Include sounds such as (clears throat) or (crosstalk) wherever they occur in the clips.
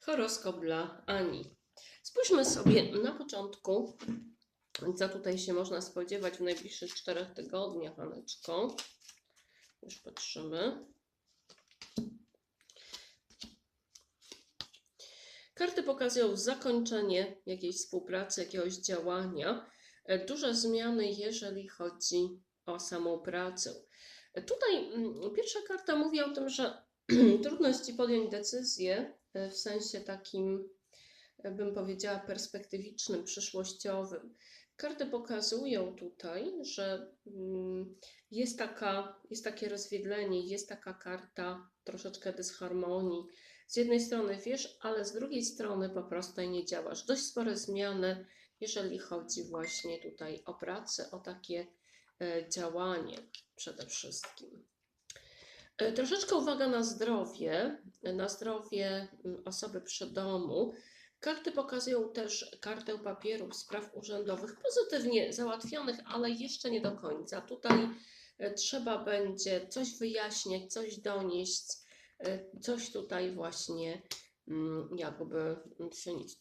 Horoskop dla Ani. Spójrzmy sobie na początku, co tutaj się można spodziewać w najbliższych czterech tygodniach, Aneczko. Już patrzymy. Karty pokazują zakończenie jakiejś współpracy, jakiegoś działania. Duże zmiany, jeżeli chodzi o samą pracę. Tutaj mm, pierwsza karta mówi o tym, że trudno jest Ci podjąć decyzję w sensie takim, e, bym powiedziała, perspektywicznym, przyszłościowym. Karty pokazują tutaj, że mm, jest, taka, jest takie rozwiedlenie, jest taka karta troszeczkę dysharmonii. Z jednej strony wiesz, ale z drugiej strony po prostu nie działasz. Dość spore zmiany, jeżeli chodzi właśnie tutaj o pracę, o takie e, działanie przede wszystkim. E, Troszeczkę uwaga na zdrowie, na zdrowie mm, osoby przy domu. Karty pokazują też kartę papierów spraw urzędowych, pozytywnie załatwionych, ale jeszcze nie do końca. Tutaj e, trzeba będzie coś wyjaśniać, coś donieść, e, coś tutaj właśnie mm, jakby przynieść.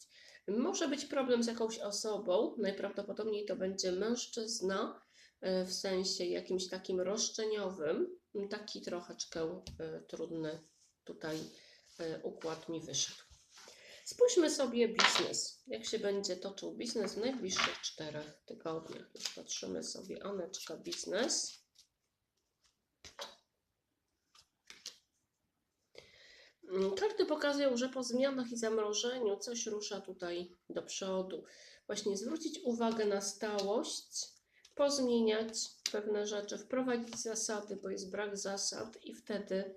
Może być problem z jakąś osobą, najprawdopodobniej to będzie mężczyzna, w sensie jakimś takim roszczeniowym, taki troszeczkę e, trudny tutaj e, układ mi wyszedł. Spójrzmy sobie biznes. Jak się będzie toczył biznes w najbliższych czterech tygodniach. Już patrzymy sobie Aneczka biznes. Mm, Karty pokazują, że po zmianach i zamrożeniu coś rusza tutaj do przodu. Właśnie zwrócić uwagę na stałość, pozmieniać pewne rzeczy, wprowadzić zasady, bo jest brak zasad i wtedy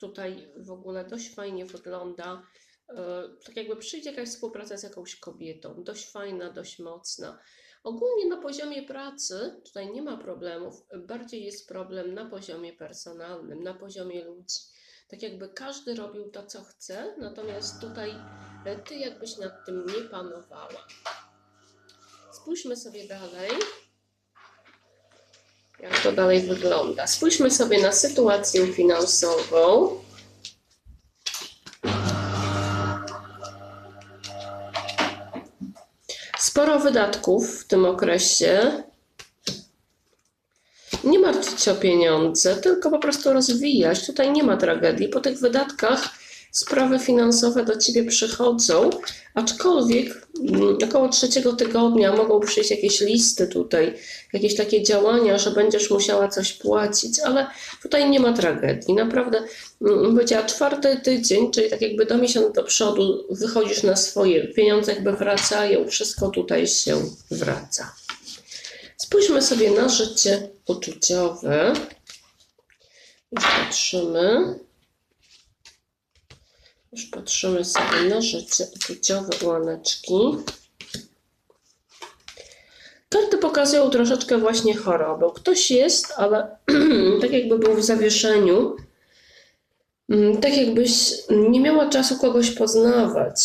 tutaj w ogóle dość fajnie wygląda. E, Tak jakby przyjdzie jakaś współpraca z jakąś kobietą, dość fajna, dość mocna. Ogólnie na poziomie pracy tutaj nie ma problemów, bardziej jest problem na poziomie personalnym, na poziomie ludzi. Tak jakby każdy robił to, co chce, natomiast tutaj e, ty jakbyś nad tym nie panowała. Spójrzmy sobie dalej jak to dalej wygląda. Spójrzmy sobie na sytuację finansową. Sporo wydatków w tym okresie. Nie martwić się o pieniądze, tylko po prostu rozwijać. Tutaj nie ma tragedii. Po tych wydatkach sprawy finansowe do ciebie przychodzą, aczkolwiek mm, około trzeciego tygodnia mogą przyjść jakieś listy tutaj, jakieś takie działania, że będziesz musiała coś płacić, ale tutaj nie ma tragedii. Naprawdę, mm, powiedziała, czwarty tydzień, czyli tak jakby do miesiąca do przodu wychodzisz na swoje, pieniądze jakby wracają, wszystko tutaj się wraca. Spójrzmy sobie na życie uczuciowe. Już patrzymy. Patrzymy sobie na życie uczuciowe łaneczki. Karty pokazują troszeczkę właśnie chorobę. Ktoś jest, ale (clears throat) tak jakby był w zawieszeniu. Mm, Tak jakbyś nie miała czasu kogoś poznawać.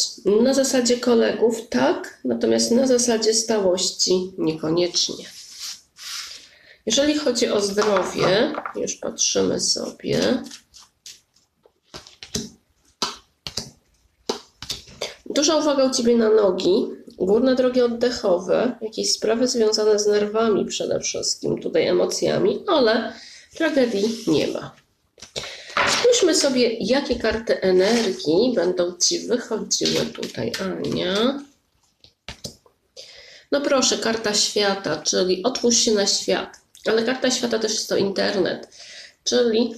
Na zasadzie kolegów tak, natomiast na zasadzie stałości niekoniecznie. Jeżeli chodzi o zdrowie, już patrzymy sobie. Duża uwaga u Ciebie na nogi, górne drogi oddechowe, jakieś sprawy związane z nerwami przede wszystkim, tutaj emocjami, ale tragedii nie ma. Spójrzmy sobie, jakie karty energii będą Ci wychodziły tutaj, Ania. No proszę, karta świata, czyli otwórz się na świat, ale karta świata też jest to internet, czyli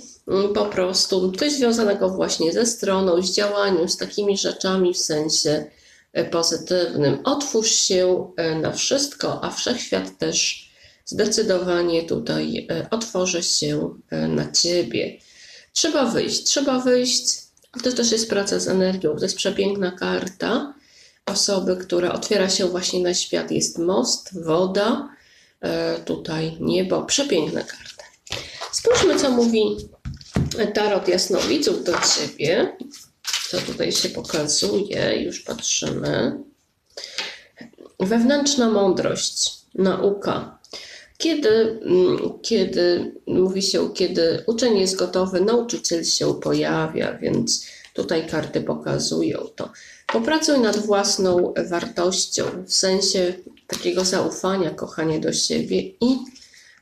po prostu coś związanego właśnie ze stroną, z działaniem, z takimi rzeczami w sensie e, pozytywnym. Otwórz się e, na wszystko, a wszechświat też zdecydowanie tutaj e, otworzy się na ciebie. Trzeba wyjść, trzeba wyjść. To też jest praca z energią. To jest przepiękna karta osoby, która otwiera się właśnie na świat. Jest most, woda, tutaj niebo. Przepiękna karta. Spójrzmy, co mówi Tarot Jasnowidzów do ciebie. Co tutaj się pokazuje? Już patrzymy. Wewnętrzna mądrość, nauka. Kiedy, mm, kiedy mówi się, kiedy uczeń jest gotowy, nauczyciel się pojawia, więc Tutaj karty pokazują to. Popracuj nad własną wartością, w sensie takiego zaufania, kochanie do siebie i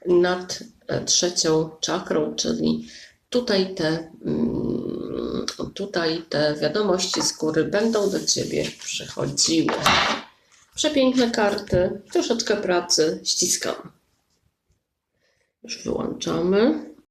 nad e, trzecią czakrą, czyli tutaj te, mm, tutaj te wiadomości z góry będą do ciebie przychodziły. Przepiękne karty, troszeczkę pracy, ściskam. Już wyłączamy.